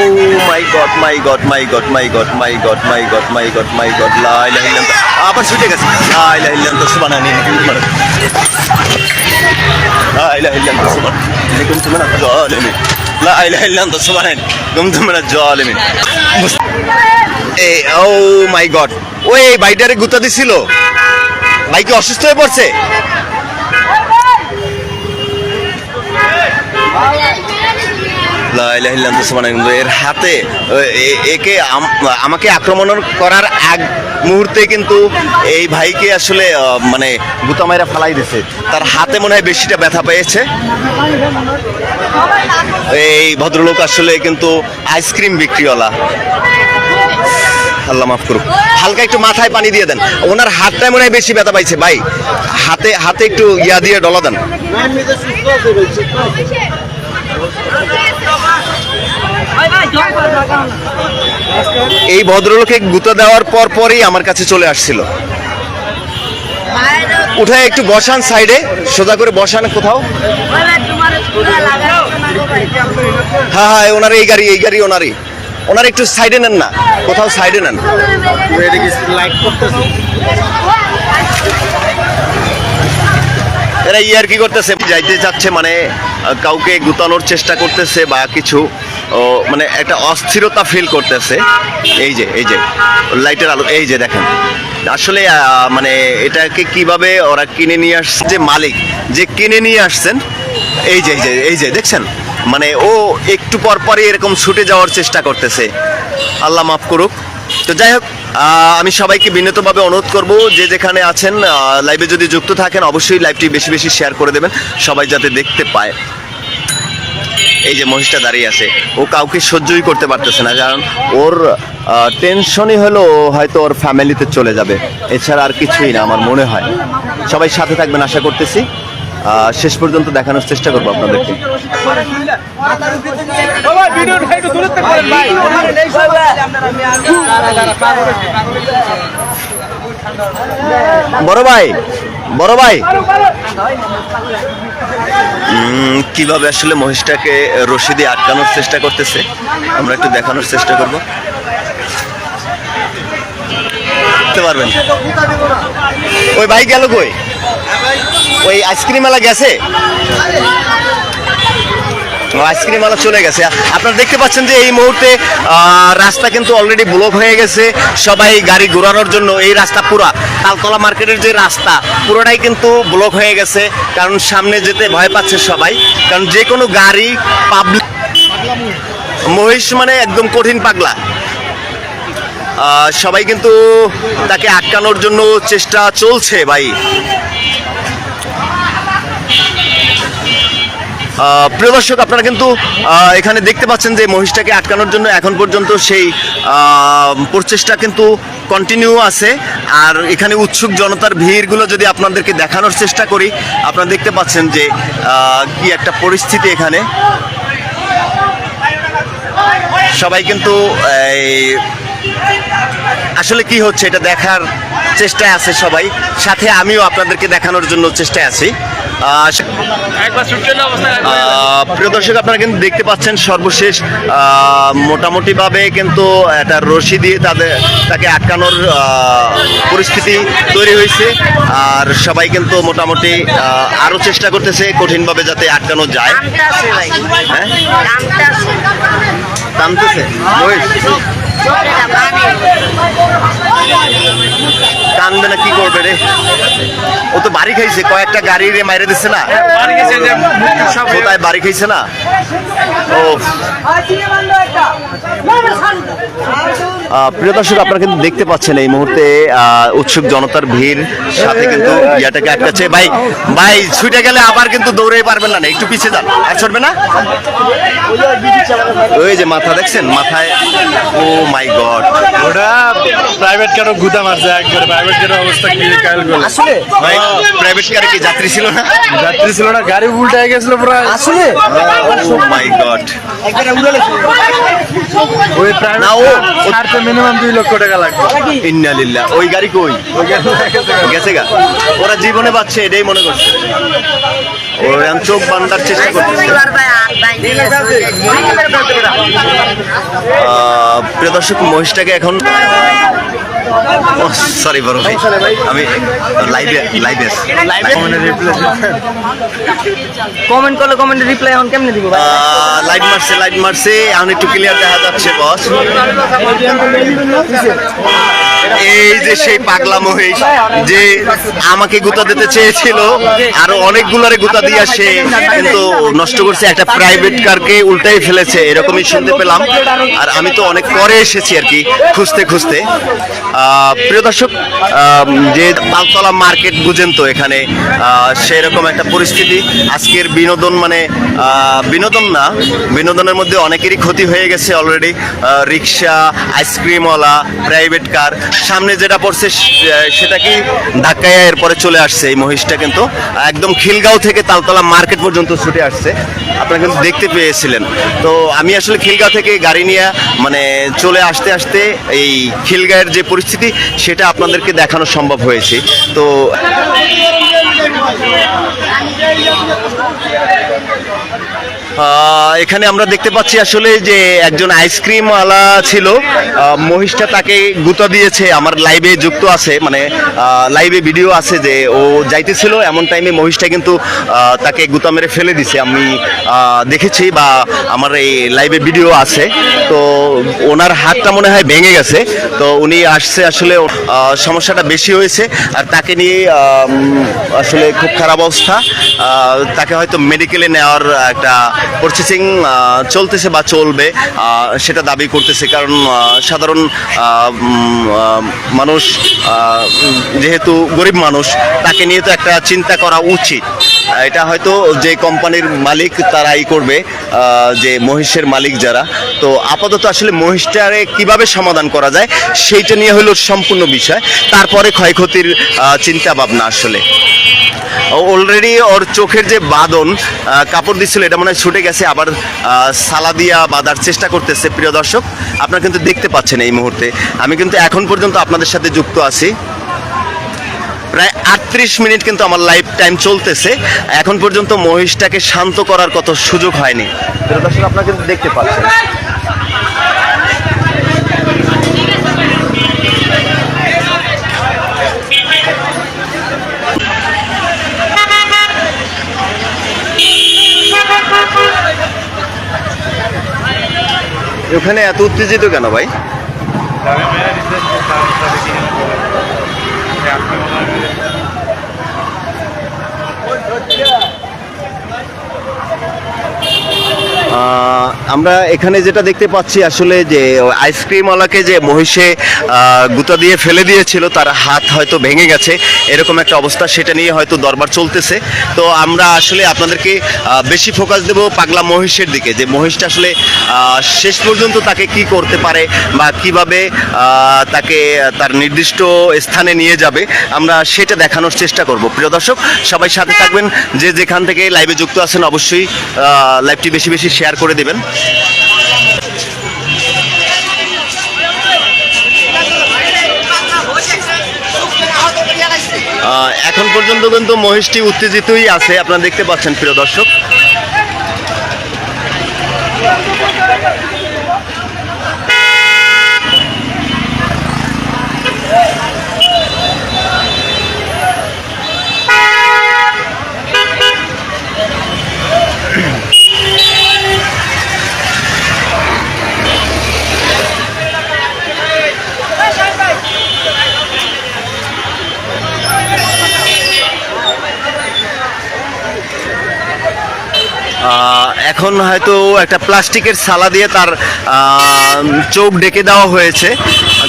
O my God my God my God my God my God my God my God my God লা ইলাহা ইল্লাল্লাহ। আবার ছুটে গেছে। লা ইলাহা ইল্লাল্লাহ সুবহানানি লা ইলাহা ইল্লাল্লাহ। সুবহানানি কুনতু মিনাজ জালিমিন লা ইলাহা ইল্লাল্লাহ সুবহানানি কুনতু মিনাজ জালিমিন এই ও মাই গড। ওই বাইটারে গুতা দিছিল। ভাই কি অসুস্থ হয়ে পড়ছে? এর হাতে একে আম- আমাকে আক্রমণ করার আগ মুহূর্তে কিন্তু এই ভাইকে আসলে মানে গুতা মাইরা ফালাই দিছে। তার হাতে মনে হয় বেশিটা ব্যথা পেয়েছে। এই ভদ্রলোক আসলে কিন্তু আইসক্রিম বিক্রিওয়ালা। আল্লাহ মাফ করুক। হালকা একটু মাথায় পানি দিয়ে দেন। ওনার হাতটাই মনে হয় বেশি ব্যথা পাইছে। ভাই, হাতে হাতে একটু ইয়া দিয়ে ডলা দেন। এই ভদ্রলোকে গুতা দেওয়ার পর পরই আমার কাছে চলে আসছিল। উঠে একটু বসান সাইডে, সোজা করে বসান কোথাও। হ্যাঁ হ্যাঁ ওনার এই গাড়ি এই গাড়ি ওনারই। ওনার একটু সাইডে নেন না, কোথাও সাইডে নেন। এরা ইয়ার কি করতেছে? যাইতে যাচ্ছে মানে কাউকে গুতানোর চেষ্টা করতেছে বা কিছু মানে একটা অস্থিরতা ফিল করতেছে। এই যে এই যে, লাইটের আলো, এই যে দেখেন। আসলে মানে এটাকে কীভাবে ওরা কিনে নিয়ে আসছে, যে মালিক, যে কিনে নিয়ে আসছেন, এই যে এই যে এই যে, দেখছেন? মানে ও একটু পর পরই এরকম ছুটে যাওয়ার চেষ্টা করতেছে। আল্লাহ মাফ করুক। তো যাই হোক আমি সবাইকে বিনীতভাবে অনুরোধ করব, যে যেখানে আছেন লাইভে যদি যুক্ত থাকেন, অবশ্যই লাইভটি বেশি বেশি শেয়ার করে দেবেন, সবাই যাতে দেখতে পায়। এই যে মহিষটা দাঁড়িয়ে আছে, ও কাউকে সহ্যই করতে পারতেছে না, কারণ ওর টেনশনই হলো হয়তো ওর ফ্যামিলিতে চলে যাবে। এছাড়া আর কিছুই না, আমার মনে হয়। সবাই সাথে থাকবেন, আশা করতেছি। শেষ পর্যন্ত দেখানোর চেষ্টা করব আপনাদেরকে। বড় ভাই বড় ভাই। কীভাবে আসলে মহিষটাকে রশি দিয়ে আটকানোর চেষ্টা করতেছে আমরা একটু দেখানোর চেষ্টা করব। দেখতে পারবেন। ওই ভাই গেল কই? ওই আইসক্রিম মেলা গেছে? আইসক্রিম আলা চলে গেছে। আপনারা দেখতে পাচ্ছেন যে এই মুহূর্তে রাস্তা কিন্তু অলরেডি ব্লক হয়ে গেছে। সবাই গাড়ি ঘোরানোর জন্য এই রাস্তা পুরা, তালতলা মার্কেটের যে রাস্তা, পুরোটাই কিন্তু ব্লক হয়ে গেছে। কারণ সামনে যেতে ভয় পাচ্ছে সবাই। কারণ যে কোনো গাড়ি পাবলিক মহিষ মানে একদম কঠিন পাগলা। সবাই কিন্তু তাকে আটকানোর জন্য চেষ্টা চলছে ভাই। প্রিয় দর্শক, আপনারা কিন্তু এখানে দেখতে পাচ্ছেন যে মহিষটাকে আটকানোর জন্য এখন পর্যন্ত সেই প্রচেষ্টা কিন্তু কন্টিনিউ আছে। আর এখানে উৎসুক জনতার ভিড়গুলো যদি আপনাদেরকে দেখানোর চেষ্টা করি, আপনারা দেখতে পাচ্ছেন যে কি একটা পরিস্থিতি এখানে। সবাই কিন্তু আসলে কি হচ্ছে, এটা দেখার চেষ্টায় আছে সবাই। সাথে আমিও আপনাদেরকে দেখানোর জন্য চেষ্টায় আছি। প্রিয় দর্শক আপনারা কিন্তু দেখতে পাচ্ছেন সর্বশেষ মোটামুটিভাবে কিন্তু একটা রশি দিয়ে তাদের তাকে আটকানোর পরিস্থিতি তৈরি হয়েছে। আর সবাই কিন্তু মোটামুটি আহ, আরও চেষ্টা করতেছে কঠিনভাবে যাতে আটকানো যায়। হ্যাঁ? টানতেছে টানবে না কি করবে রে? ও তো বাড়ি খাইছে কয়েকটা গাড়ি রে মাইরে দিচ্ছে না? কোথায় বাড়ি খাইছে না? ও প্রিয় দর্শক আপনারা কিন্তু দেখতে পাচ্ছেন এই মুহূর্তে উৎসুক জনতার ভিড় সাথে কিন্তু ইয়াটাকে আটকাচ্ছে। ভাই ভাই ছুটে গেলে আবার কিন্তু দৌড়ে পারবেন না একটু পিছিয়ে যান আর ছড়বে না? ওই যে মাথা দেখছেন? মাথায় ও মাই গড। ওটা প্রাইভেট কারও গুদা মারছে একবার প্রাইভেট কারও অবস্থা কি কাল করে আসলে? ভাই প্রাইভেট কারে কি যাত্রী ছিল না? যাত্রী ছিল না গাড়ি উল্টে গেছিল পুরো। আসলে? ও মাই গড। ওই প্রাইভেট না, ও- মিনিমাম দুই লক্ষ টাকা লাগবে। ইন্নালিল্লাহ। ওই গাড়ি কই? গেছে গা। ওরা জীবনে পাচ্ছে এটাই মনে করছে। ওরা চোখ বান্ধার চেষ্টা করছে আহ, প্রিয় দর্শক মহিষটাকে এখন সরি বড় ভাই আমি লাইভে লাইভে কমেন্ট করলে কমেন্টে রিপ্লাই এখন কেমনে দিব লাইভ মারছে লাইভ মারছে। এখন একটু ক্লিয়ার দেখা যাচ্ছে বস এই যে সেই পাগলা মহিষ যে আমাকে গুতা দিতে চেয়েছিল, আরও অনেকগুলারে গুতা দিয়ে সে কিন্তু নষ্ট করছে, একটা প্রাইভেট কারকে উল্টাই ফেলেছে, এরকমই শুনতে পেলাম। আর আমি তো অনেক পরে এসেছি আর কি, খুঁজতে খুঁজতে। প্রিয় দর্শক যে পালতলা মার্কেট বুঝেন তো এখানে সেরকম একটা পরিস্থিতি। আজকের বিনোদন মানে বিনোদন না, বিনোদনের মধ্যে অনেকেরই ক্ষতি হয়ে গেছে অলরেডি রিক্সা আইসক্রিমওয়ালা প্রাইভেট কার সামনে যেটা পড়ছে, সে- সেটা কি ধাক্কায় এরপরে চলে আসছে এই মহিষটা কিন্তু। একদম খিলগাঁও থেকে তালতলা মার্কেট পর্যন্ত ছুটে আসছে। আপনারা কিন্তু দেখতে পেয়েছিলেন। তো আমি আসলে খিলগাঁও থেকে গাড়ি নিয়ে মানে চলে আসতে আসতে এই খিলগাঁয়ের যে পরিস্থিতি, সেটা আপনাদেরকে দেখানো সম্ভব হয়েছে। তো এখানে আমরা দেখতে পাচ্ছি আসলে যে একজন আইসক্রিম আলা ছিল। মহিষটা তাকে গুতা দিয়েছে। আমার লাইভে যুক্ত আছে। মানে লাইভে ভিডিও আছে যে ও যাইতেছিল। এমন টাইমে মহিষটা কিন্তু তাকে গুতা মেরে ফেলে দিছে। আমি দেখেছি বা আমার এই লাইভে ভিডিও আছে। তো ওনার হাতটা মনে হয় ভেঙে গেছে। তো উনি আসছে আসলে সমস্যাটা বেশি হয়েছে। আর তাকে নিয়ে আসলে খুব খারাপ অবস্থা। তাকে হয়তো মেডিকেলে নেওয়ার একটা প্রসেসিং চলতেছে বা চলবে সেটা দাবি করতেছে। কারণ সাধারণ মানুষ যেহেতু গরিব মানুষ, তাকে নিয়ে তো একটা চিন্তা করা উচিত। এটা হয়তো যে কোম্পানির মালিক তারাই করবে যে মহিষের মালিক যারা। তো আপাতত আসলে মহিষটারে কীভাবে সমাধান করা যায়, সেইটা নিয়ে হলো সম্পূর্ণ বিষয়। তারপরে ক্ষয়ক্ষতির চিন্তা ভাবনা আসলে। অলরেডি ওর চোখের যে বাদন কাপড় দিচ্ছিল, এটা মনে হয় ছুটে গেছে, আবার সালা দিয়া বাঁধার চেষ্টা করতেছে, প্রিয় দর্শক। আপনারা কিন্তু দেখতে পাচ্ছেন এই মুহূর্তে। আমি কিন্তু এখন পর্যন্ত আপনাদের সাথে যুক্ত আছি। প্রায় আটত্রিশ মিনিট কিন্তু আমার লাইফ টাইম চলতেছে। এখন পর্যন্ত মহিষটাকে শান্ত করার কত সুযোগ হয়নি। প্রিয় দর্শক, আপনারা কিন্তু দেখতে পাচ্ছেন। ওখানে এত উত্তেজিত কেন ভাই? আমরা এখানে যেটা দেখতে পাচ্ছি আসলে যে আইসক্রিমওয়ালাকে যে মহিষে গুতা দিয়ে ফেলে দিয়েছিল, তার হাত হয়তো ভেঙে গেছে, এরকম একটা অবস্থা সেটা নিয়ে হয়তো দরবার চলতেছে। তো আমরা আসলে আপনাদেরকে বেশি ফোকাস দেব পাগলা মহিষের দিকে, যে মহিষটা আসলে শেষ পর্যন্ত তাকে কি করতে পারে বা কীভাবে তাকে, তার নির্দিষ্ট স্থানে নিয়ে যাবে, আমরা সেটা দেখানোর চেষ্টা করব। প্রিয় দর্শক, সবাই সাথে থাকবেন, যে যেখান থেকে লাইভে যুক্ত আছেন অবশ্যই লাইভটি বেশি বেশি শেয়ার করে দেবেন। এখন পর্যন্ত কিন্তু মহিষটি উত্তেজিতই আছে। আপনারা দেখতে পাচ্ছেন প্রিয় দর্শক। এখন হয়তো একটা প্লাস্টিকের সালা দিয়ে তার চোখ ডেকে দেওয়া হয়েছে।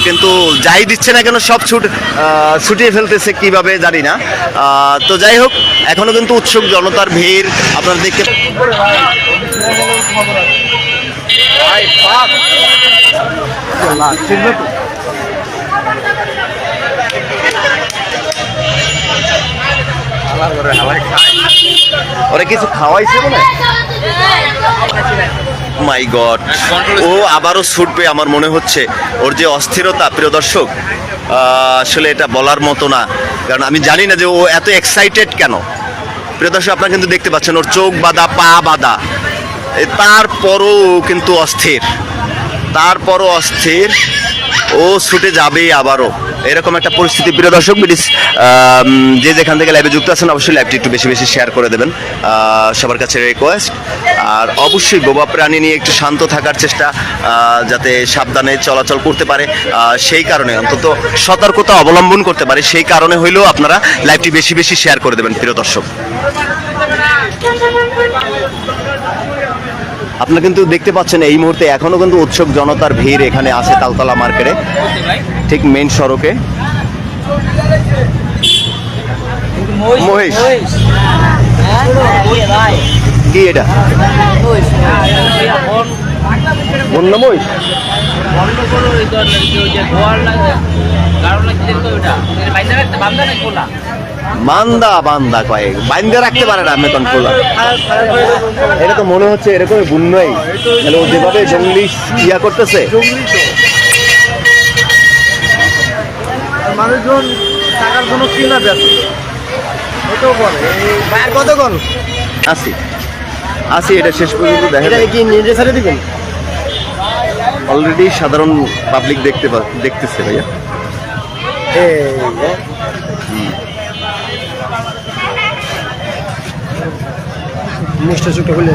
কিন্তু যাই দিচ্ছে না কেন সব ছুট ছুটিয়ে ফেলতেছে কীভাবে জানি না। তো যাই হোক, এখনও কিন্তু উৎসুক জনতার ভিড়, আপনারা দেখতে ওরা কিছু খাওয়াইছে মনে মাই গড ও আবারও ছুটবে আমার মনে হচ্ছে। ওর যে অস্থিরতা, প্রিয় দর্শক আসলে এটা বলার মতো না। কারণ আমি জানি না যে ও এত এক্সাইটেড কেন। প্রিয় দর্শক, আপনারা কিন্তু দেখতে পাচ্ছেন, ওর চোখ বাঁধা, পা বাঁধা। তারপরও কিন্তু অস্থির। তারপরও অস্থির। ও ছুটে যাবে আবারও। এরকম একটা পরিস্থিতি। প্রিয় দর্শক প্লিজ যে যেখান থেকে লাইভে যুক্ত আছেন, অবশ্যই লাইভটি একটু বেশি বেশি শেয়ার করে দেবেন। সবার কাছে রিকোয়েস্ট আর অবশ্যই বোবা প্রাণী নিয়ে একটু শান্ত থাকার চেষ্টা যাতে সাবধানে চলাচল করতে পারে। সেই কারণে অন্তত সতর্কতা অবলম্বন করতে পারে। সেই কারণে হইলেও আপনারা লাইভটি বেশি বেশি শেয়ার করে দেবেন, প্রিয় দর্শক। আপনারা কিন্তু দেখতে পাচ্ছেন এই মুহূর্তে এখনও কিন্তু উৎসুক জনতার ভিড় এখানে আছে তালতলা মার্কেটে। ঠিক মেইন সড়কে। মহিষ। কি এটা? বান্দা বান্দা কয়েক বান্দা রাখতে পারে না মেতন খোলা এটা তো মনে হচ্ছে এরকম বুন্নই। তাহলে ও যেভাবে জঙ্গলি ইয়া করতেছে। মানুষজন টাকার জন্য কিনা কতক্ষণ আসি আসি এটা শেষ পর্যন্ত দেখা যায়। কি নিজে ছেড়ে দিবেন? অলরেডি সাধারণ পাবলিক দেখতে দেখতেছে ভাইয়া। মুখটা চুপটা খুলে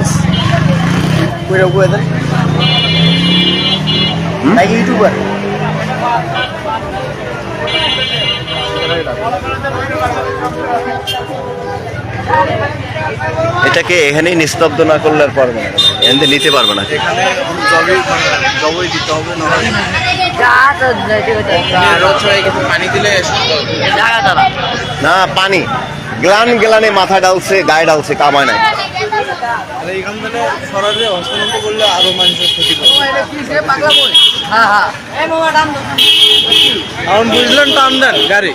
কইরা কইরা দেন ভাই ইউটিউবার এটাকে এখানেই নিস্তব্ধ না করলে আর পারবে না। এখান নিতে পারবে না। এখানে জবে জবই দিতে হবে না পানি দিলে না পানি। গ্লান গ্লানে মাথা ডালছে গায়ে ডালছে কামায় নাই। আর এইখান থেকে সরাসরি হস্তান্তর করলে আরও মানুষের ক্ষতি এখন বুঝলেন টান দেন গাড়ি।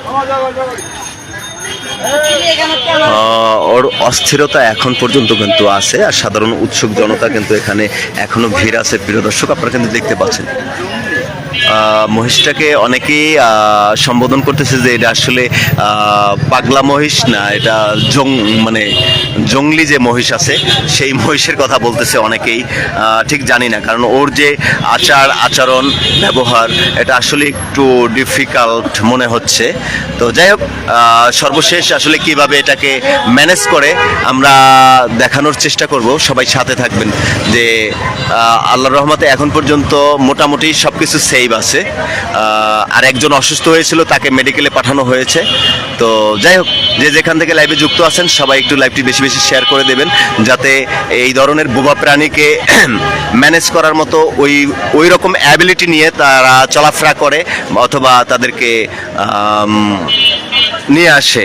ওর অস্থিরতা এখন পর্যন্ত কিন্তু আছে আর সাধারণ উৎসুক জনতা কিন্তু এখানে এখনও ভিড় আছে। প্রিয় দর্শক আপনারা কিন্তু দেখতে পাচ্ছেন। মহিষটাকে অনেকেই সম্বোধন করতেছে যে এটা আসলে পাগলা মহিষ না, এটা জং মানে জঙ্গলি যে মহিষ আছে, সেই মহিষের কথা বলতেছে অনেকেই। ঠিক জানি না, কারণ ওর যে আচার, আচরণ, ব্যবহার, এটা আসলে একটু ডিফিকাল্ট মনে হচ্ছে। তো যাই হোক সর্বশেষ আসলে কীভাবে এটাকে ম্যানেজ করে, আমরা দেখানোর চেষ্টা করব। সবাই সাথে থাকবেন যে আল্লাহর রহমতে এখন পর্যন্ত মোটামুটি সব কিছু সেভ আছে। আহ, আর একজন অসুস্থ হয়েছিল তাকে মেডিকেলে পাঠানো হয়েছে। তো যাই হোক যে যেখান থেকে লাইভে যুক্ত আছেন সবাই একটু লাইভটি বেশি বেশি শেয়ার করে দেবেন যাতে এই ধরনের বোবা প্রাণীকে ম্যানেজ করার মতো ওই ওই রকম অ্যাবিলিটি নিয়ে তারা চলাফেরা করে অথবা তাদেরকে নিয়ে আসে।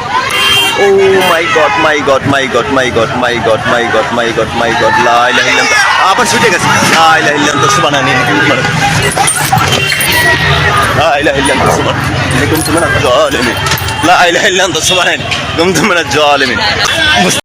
ও my God my God my God my God my God my God my God my God লা ইলাহা ইল্লাল্লাহ আবার ছুটে গেছে। লা ইলাহা ইল্লাল্লাহ সুবহানাল্লাহ লা ইলাহা ইল্লাল্লাহ সুবহানাল্লাহ। কুনতু মিনাজ জালিমিন লা ইলাহা ইল্লাল্লাহ সুবহানাল্লাহ কুনতু মিনাজ জালিমিন